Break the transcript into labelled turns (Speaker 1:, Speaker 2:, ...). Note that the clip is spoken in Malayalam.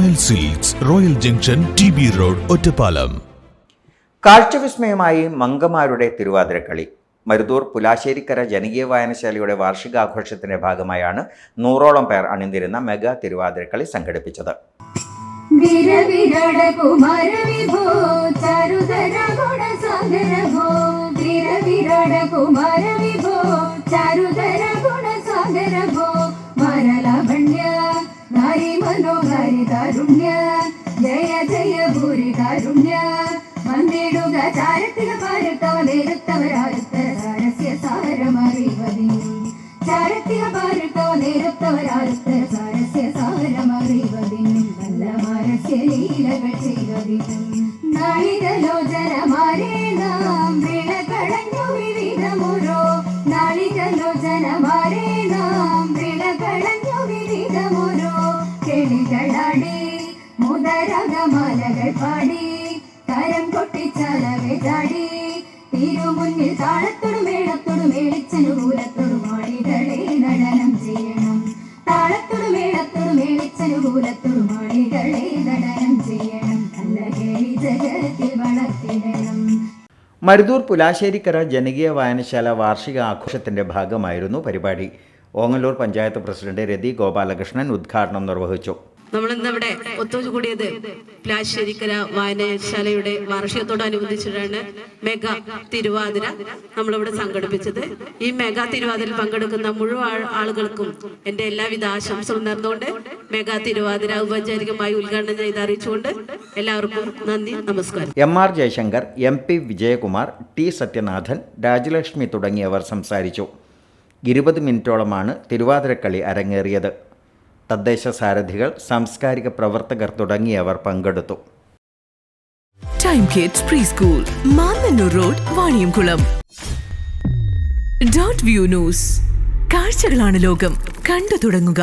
Speaker 1: Royal silks royal junction T B road Ottapalam.
Speaker 2: കാഴ്ചവിസ്മയമായി മംഗമാരുടെ തിരുവാതിരക്കളി. മരുതൂർ പുലാശ്ശേരിക്കര ജനകീയ വായനശാലയുടെ വാർഷികാഘോഷത്തിന്റെ ഭാഗമായാണ് നൂറോളം പേർ അണിന്തിരുന്ന മെഗാ തിരുവാതിരക്കളി സംഘടിപ്പിച്ചത്.
Speaker 3: കുമാരവിഭോ ചരുതര ഭോ വരലഭ മനോഹരി കാരുണ്യ ജയ ജയ ഭൂരി കാരുണ്യ വന്നിടുക ചാരത്തിന് പാരത്തവനെടുത്തവരാരുത്തരസ്യ സാരമറിവതി ചാരത്തിന് പാരത്തവനെടുത്തവരാരുത്തരസ്യ സാരമറിവതി നല്ല മാനസ്യ ലീലകൾ ചെയ്തതി നാളികലോചനമാരേ നാം വിള കളഞ്ഞു വിവിധമുരോ നാളികലോചനമാരേ നാം കിളികളാടി മുതരകമാലകൾ പാടി കരം കൊട്ടിച്ചാലവെ ചാടി തിരുമുന്നിൽ താളത്തോടും മേളത്തോടും മേളിച്ചനുകൂലത്തോടും ആളികളെ നടനം ചെയ്യണം. താളത്തോടും മേളത്തോടും മേളിച്ചനുകൂലത്തോടും ആളികളെ നടനം ചെയ്യണം. നല്ല കേളി ജഗത്തിൽ വളർത്തിടണം.
Speaker 2: മരുതൂർ പുലാശ്ശേരിക്കര ജനകീയ വായനശാല വാർഷിക ആഘോഷത്തിന്റെ ഭാഗമായിരുന്നു പരിപാടി. ഓങ്ങല്ലൂർ പഞ്ചായത്ത് പ്രസിഡന്റ് രതി ഗോപാലകൃഷ്ണൻ ഉദ്ഘാടനം നിർവഹിച്ചു.
Speaker 4: നമ്മളിന്ന് ഇവിടെ ഒത്തുകൂടിയത് പ്ലാശ്ശേരിക്കര വായനശാലയുടെ വാർഷികത്തോടനുബന്ധിച്ചിട്ടാണ് മെഗാ തിരുവാതിര നമ്മളിവിടെ സംഘടിപ്പിച്ചത്. ഈ മെഗാ തിരുവാതിരയിൽ പങ്കെടുക്കുന്ന മുഴുവൻ ആളുകൾക്കും എന്റെ എല്ലാവിധ ആശംസകളും നേർന്നുകൊണ്ട് മെഗാ തിരുവാതിര ഔപചാരികമായി ഉദ്ഘാടനം ചെയ്ത് അറിയിച്ചുകൊണ്ട് എല്ലാവർക്കും നന്ദി നമസ്കാരം.
Speaker 2: M R Jayashankar M P Vijayakumar T Sathyanathan Rajalakshmi തുടങ്ങിയവർ സംസാരിച്ചു. ഇരുപത് മിനിറ്റോളമാണ് തിരുവാതിരക്കളി അരങ്ങേറിയത്. തദ്ദേശ സാരഥികൾ സാംസ്കാരിക പ്രവർത്തകർ തുടങ്ങിയവർ പങ്കെടുത്തു.
Speaker 5: Time kids pre school Mannanur road Vaniyamkulam dot view news കാഴ്ചകളാണ് ലോകം. കണ്ടു തുടങ്ങുക.